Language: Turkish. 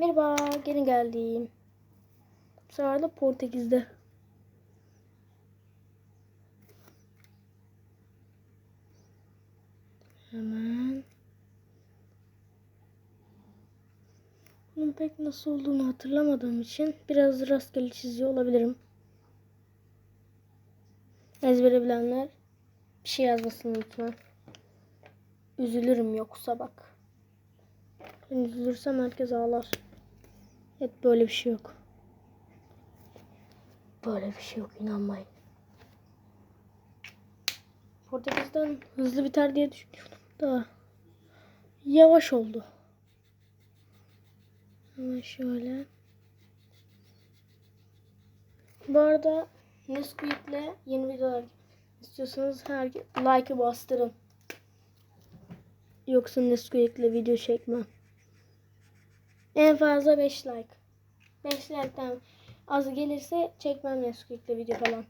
Merhaba, gene geldim. Bu sefer de Portekiz'de. Hemen. Bunun pek nasıl olduğunu hatırlamadığım için biraz rastgele çiziyor olabilirim. Ezbere bilenler bir şey yazmasını lütfen. Üzülürüm yoksa bak. Ben üzülürsem herkes ağlar. Evet böyle bir şey yok. Böyle bir şey yok inanmayın. Portekiz'den hızlı biter diye düşünüyordum da yavaş oldu. Hemen şöyle. Bu arada Nesquik'le yeni videolar istiyorsanız her like'ı bastırın. Yoksa Nesquik'le video çekmem. En fazla 5 like. 5 like'tan az gelirse çekmem Nesquik'le video falan.